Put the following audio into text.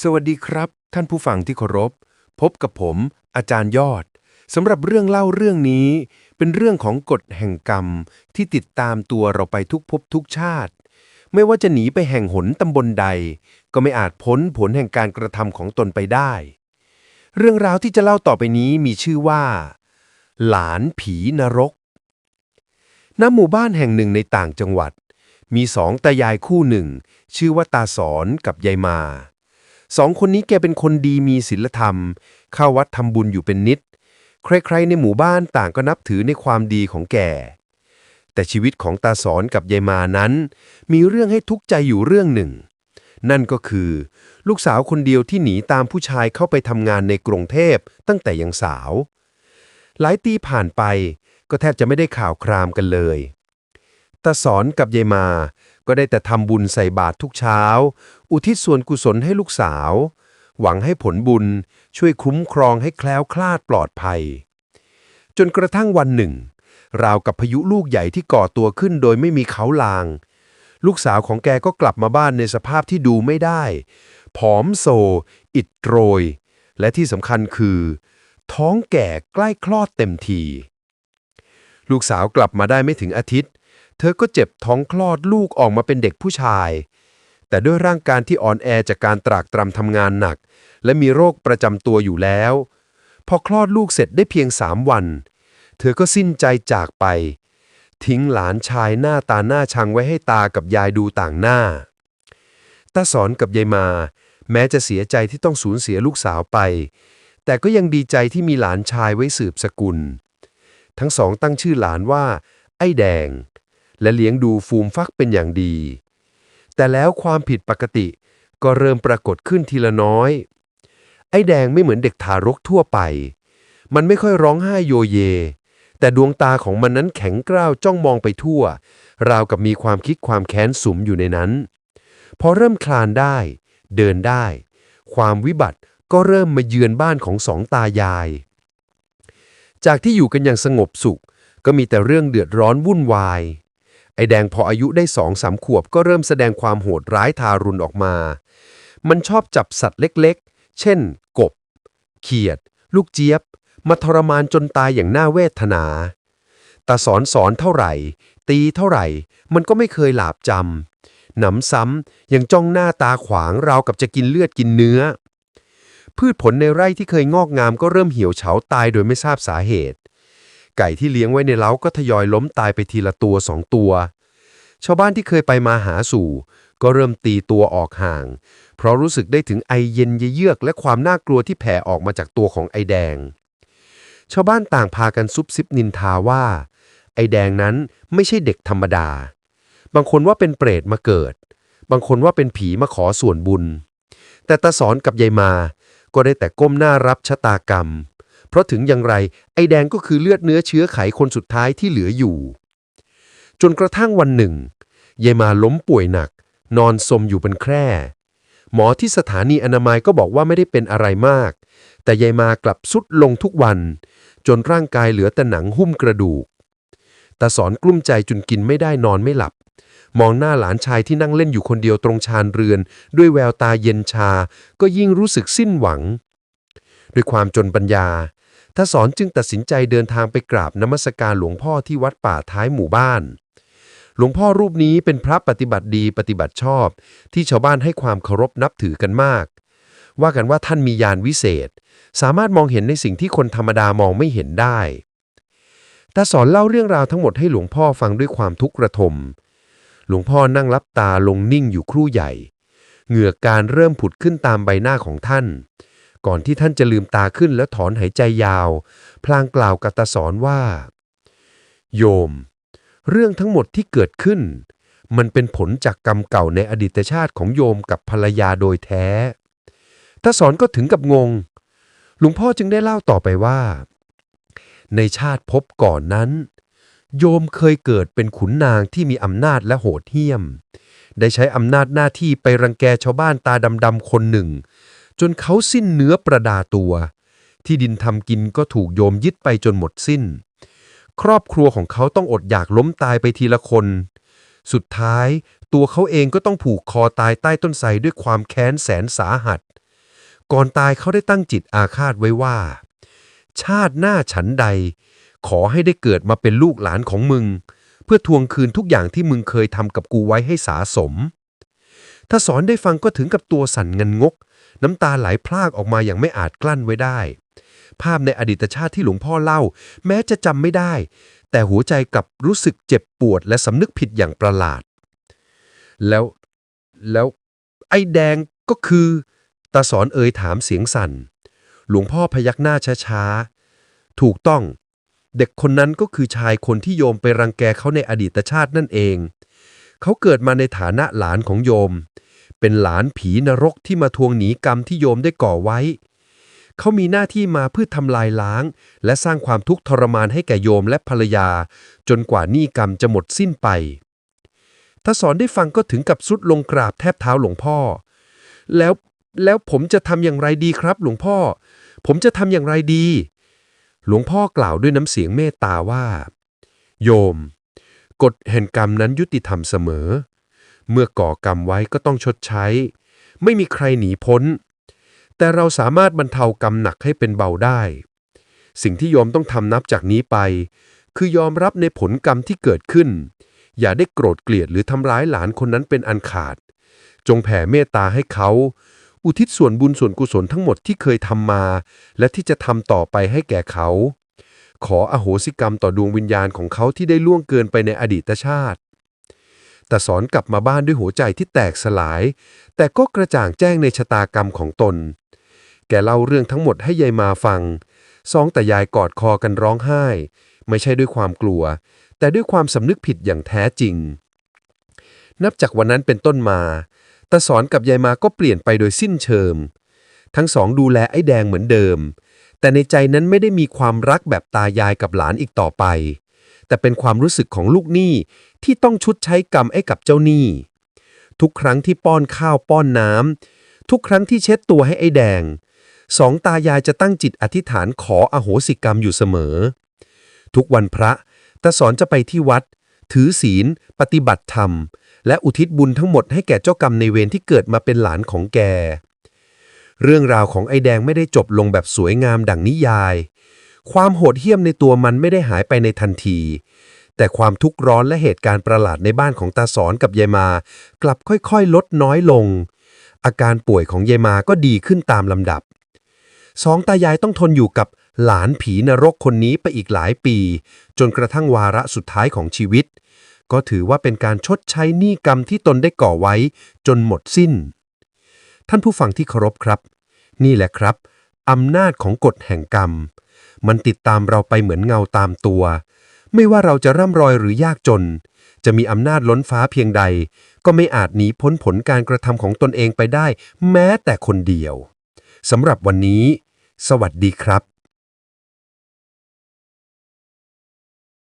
สวัสดีครับ ท่านผู้ฟังที่เคารพ พบกับผม อาจารย์ยอดสำหรับเรื่องเล่าเรื่องนี้ เป็นเรื่องของกฎแห่งกรรมที่ติดตามตัวเราไปทุกภพทุกชาติ ไม่ว่าจะหนีไปแห่งหนตำบลใด ก็ไม่อาจพ้นผลแห่งการกระทำของตนไปได้ เรื่องราวที่จะเล่าต่อไปนี้มีชื่อว่า หลานผีนรกณหมู่บ้านแห่งหนึ่งในต่างจังหวัด มีสองตายายคู่หนึ่ง ชื่อว่าตาสอนกับยายมา สองคนนี้แกเป็นคนดีมีศีลธรรม เข้าวัดทำบุญอยู่เป็นนิด ใครๆในหมู่บ้านต่างก็นับถือในความดีของแก แต่ชีวิตของตาสอนกับยายมานั้น มีเรื่องให้ทุกข์ใจอยู่เรื่องหนึ่ง นั่นก็คือ ลูกสาวคนเดียวที่หนีตามผู้ชายเข้าไปทำงานในกรุงเทพตั้งแต่ยังสาว หลายปีผ่านไปก็แทบจะไม่ได้ข่าวครามกันเลย ตาสอนกับยายมา ก็ได้แต่ทำบุญใส่บาตรทุกเช้า อุทิศส่วนกุศลให้ลูกสาว หวังให้ผลบุญช่วยคุ้มครองให้แคล้วคลาดปลอดภัย จนกระทั่งวันหนึ่ง ราวกับพายุลูกใหญ่ที่ก่อตัวขึ้นโดยไม่มีเขาลาง ลูกสาวของแกก็กลับมาบ้านในสภาพที่ดูไม่ได้ ผอมโซ อิดโรย และที่สำคัญคือ ท้องแก่ใกล้คลอดเต็มทีลูกสาวกลับมาได้ไม่ถึงอาทิตย์ เธอก็เจ็บท้องคลอดลูกออกมาเป็นเด็กผู้ชาย แต่ด้วยร่างกายที่อ่อนแอจากการตรากตรำทำงานหนัก และมีโรคประจำตัวอยู่แล้ว พอคลอดลูกเสร็จได้เพียงสามวัน เธอก็สิ้นใจจากไป ทิ้งหลานชายหน้าตาหน้าชังไว้ให้ตากับยายดูต่างหน้าตาสอนกับยายมา แม้จะเสียใจที่ต้องสูญเสียลูกสาวไป แต่ก็ยังดีใจที่มีหลานชายไว้สืบสกุล ทั้งสองตั้งชื่อหลานว่า ไอ้แดง และเลี้ยงดูฟูมฟักเป็นอย่างดี แต่แล้วความผิดปกติก็เริ่มปรากฏขึ้นทีละน้อย ไอ้แดงไม่เหมือนเด็กทารกทั่วไป มันไม่ค่อยร้องไห้โยเย แต่ดวงตาของมันนั้นแข็งกร้าวจ้องมองไปทั่ว ราวกับมีความคิดความแค้นสุมอยู่ในนั้น พอเริ่มคลานได้ เดินได้ ความวิบัติก็เริ่มมาเยือนบ้านของสองตายาย จากที่อยู่กันอย่างสงบสุข ก็มีแต่เรื่องเดือดร้อนวุ่นวาย ไอแดงพออายุได้สองสามขวบก็เริ่มแสดงความโหดร้ายทารุณออกมา มันชอบจับสัตว์เล็กๆ เช่น กบ เขียด ลูกเจี๊ยบ มาทรมานจนตายอย่างน่าเวทนา ตาสอนสอนเท่าไหร่ ตีเท่าไหร่ มันก็ไม่เคยหลาบจำ หนำซ้ำยังจ้องหน้าตาขวางราวกับจะกินเลือดกินเนื้อ พืชผลในไร่ที่เคยงอกงามก็เริ่มเหี่ยวเฉาตายโดยไม่ทราบสาเหตุ ไก่ที่เลี้ยงไว้ในเล้าก็ทยอยล้มตายไปทีละตัวสองตัว ชาวบ้านที่เคยไปมาหาสู่ ก็เริ่มตีตัวออกห่าง เพราะรู้สึกได้ถึงไอเย็นเยือกและความน่ากลัวที่แผ่ออกมาจากตัวของไอแดง ชาวบ้านต่างพากันซุบซิบนินทาว่า ไอแดงนั้นไม่ใช่เด็กธรรมดา บางคนว่าเป็นเปรตมาเกิด บางคนว่าเป็นผีมาขอส่วนบุญ แต่ตาสอนกับยายมา ก็ได้แต่ก้มหน้ารับชะตากรรม เพราะถึงอย่างไร ไอแดงก็คือเลือดเนื้อเชื้อไขคนสุดท้ายที่เหลืออยู่ จนกระทั่งวันหนึ่งยายมาล้มป่วยหนัก นอนสมอยู่บนแคร่ หมอที่สถานีอนามัยก็บอกว่าไม่ได้เป็นอะไรมาก แต่ยายมากลับสุดลงทุกวัน จนร่างกายเหลือแต่หนังหุ้มกระดูกตาสอนกลุ้มใจจนกินไม่ได้นอนไม่หลับ มองหน้าหลานชายที่นั่งเล่นอยู่คนเดียวตรงชานเรือน ด้วยแววตาเย็นชา ก็ยิ่งรู้สึกสิ้นหวัง ด้วยความจนปัญญา ทศรจึงตัดสินใจเดินทางไปกราบนมัสการหลวงพ่อที่วัดป่าท้ายหมู่บ้าน หลวงพ่อรูปนี้เป็นพระปฏิบัติดีปฏิบัติชอบ ที่ชาวบ้านให้ความเคารพนับถือกันมาก ว่ากันว่าท่านมีญาณวิเศษ สามารถมองเห็นในสิ่งที่คนธรรมดามองไม่เห็นได้ตาสอนเล่าเรื่องราวทั้งหมดให้หลวงพ่อฟังด้วยความทุกข์ระทม หลวงพ่อนั่งลับตาลงนิ่งอยู่ครู่ใหญ่ เหงื่อการเริ่มผุดขึ้นตามใบหน้าของท่าน ก่อนที่ท่านจะลืมตาขึ้นแล้วถอนหายใจยาว พลางกล่าวกับตาสอนว่า โยม เรื่องทั้งหมดที่เกิดขึ้น มันเป็นผลจากกรรมเก่าในอดีตชาติของโยมกับภรรยาโดยแท้ตาสอนก็ถึงกับงง หลวงพ่อจึงได้เล่าต่อไปว่า ในชาติภพก่อนนั้น โยมเคยเกิดเป็นขุนนางที่มีอำนาจและโหดเหี้ยมได้ใช้อำนาจหน้าที่ไปรังแกชาวบ้านตาดำๆคนหนึ่ง จนเขาสิ้นเนื้อประดาตัว ที่ดินทำกินก็ถูกโยมยึดไปจนหมดสิ้น ครอบครัวของเขาต้องอดอยากล้มตายไปทีละคน สุดท้ายตัวเขาเองก็ต้องผูกคอตายใต้ต้นไทรด้วยความแค้นแสนสาหัส ก่อนตายเขาได้ตั้งจิตอาฆาตไว้ว่า ชาติหน้าฉันใด ขอให้ได้เกิดมาเป็นลูกหลานของมึง เพื่อทวงคืนทุกอย่างที่มึงเคยทำกับกูไว้ให้สาสม ถ้าสอนได้ฟังก็ถึงกับตัวสั่นเงินงก น้ำตาไหลพรากออกมาอย่างไม่อาจกลั้นไว้ได้ ภาพในอดีตชาติที่หลวงพ่อเล่า แม้จะจำไม่ได้ แต่หัวใจกลับรู้สึกเจ็บปวด และสำนึกผิดอย่างประหลาด แล้วแล้วไอ้แดงก็คือตาสอนเอ่ยถามเสียงสั่น หลวงพ่อพยักหน้าช้าๆ ถูกต้อง เด็กคนนั้นก็คือชายคนที่โยมไปรังแกเขาในอดีตชาตินั่นเอง เขาเกิดมาในฐานะหลานของโยม เป็นหลานผีนรกที่มาทวงหนีกรรมที่โยมได้ก่อไว้ เขามีหน้าที่มาเพื่อทำลายล้าง และสร้างความทุกข์ทรมานให้แก่โยมและภรรยา จนกว่าหนี้กรรมจะหมดสิ้นไปถ้าสอนได้ฟังก็ถึงกับสุดลงกราบแทบเท้าหลวงพ่อ แล้วแล้วผมจะทำอย่างไรดีครับ หลวงพ่อ ผมจะทำอย่างไรดี หลวงพ่อกล่าวด้วยน้ำเสียงเมตตาว่า โยม กฎแห่งกรรมนั้นยุติธรรมเสมอ เมื่อก่อกรรมไว้ก็ต้องชดใช้ ไม่มีใครหนีพ้น แต่เราสามารถบรรเทากรรมหนักให้เป็นเบาได้ สิ่งที่โยมต้องทำนับจากนี้ไป คือยอมรับในผลกรรมที่เกิดขึ้น อย่าได้โกรธเกลียดหรือทำร้ายหลานคนนั้นเป็นอันขาด จงแผ่เมตตาให้เขา อุทิศส่วนบุญส่วนกุศลทั้งหมดที่เคยทำมา และที่จะทำต่อไปให้แก่เขาขออโหสิกรรมต่อดวงวิญญาณของเขาที่ได้ล่วงเกินไปในอดีตชาติ แต่สอนกลับมาบ้านด้วยหัวใจที่แตกสลาย แต่ก็กระจ่างแจ้งในชะตากรรมของตน แกเล่าเรื่องทั้งหมดให้ยายมาฟังสองแต่ยายกอดคอกันร้องไห้ ไม่ใช่ด้วยความกลัว แต่ด้วยความสำนึกผิดอย่างแท้จริง นับจากวันนั้นเป็นต้นมาตาสอนกับยายมาก็เปลี่ยนไปโดยสิ้นเชิงทั้งสองดูแลไอ้แดงเหมือนเดิม แต่ในใจนั้นไม่ได้มีความรักแบบตายายกับหลานอีกต่อไป แต่เป็นความรู้สึกของลูกหนี้ที่ต้องชุดใช้กรรมไอ้กับเจ้าหนี้ ทุกครั้งที่ป้อนข้าวป้อนน้ำทุกครั้งที่เช็ดตัวให้ไอ้แดง สองตายายจะตั้งจิตอธิษฐานขออโหสิกรรมอยู่เสมอ ทุกวันพระตาสอนจะไปที่วัด ถือศีล ปฏิบัติธรรม และอุทิศบุญทั้งหมดให้แก่เจ้ากรรมในเวรที่เกิดมาเป็นหลานของแก เรื่องราวของไอ้แดงไม่ได้จบลงแบบสวยงามดังนิยาย ความโหดเหี้ยมในตัวมันไม่ได้หายไปในทันที แต่ความทุกข์ร้อนและเหตุการณ์ประหลาดในบ้านของตาสอนกับยายมา กลับค่อยๆ ลดน้อยลง อาการป่วยของยายมาก็ดีขึ้นตามลำดับสองตายายต้องทนอยู่กับหลานผีนรกคนนี้ไปอีกหลายปี จนกระทั่งวาระสุดท้ายของชีวิต ก็ถือว่าเป็นการชดใช้หนี้กรรมที่ตนได้ก่อไว้ จนหมดสิ้น ท่านผู้ฟังที่เคารพครับ นี่แหละครับอำนาจของกฎแห่งกรรม มันติดตามเราไปเหมือนเงาตามตัว ไม่ว่าเราจะร่ำรอยหรือยากจน จะมีอำนาจล้นฟ้าเพียงใด ก็ไม่อาจหนีพ้นผลการกระทำของตนเองไปได้ แม้แต่คนเดียวสำหรับวันนี้ สวัสดีครับ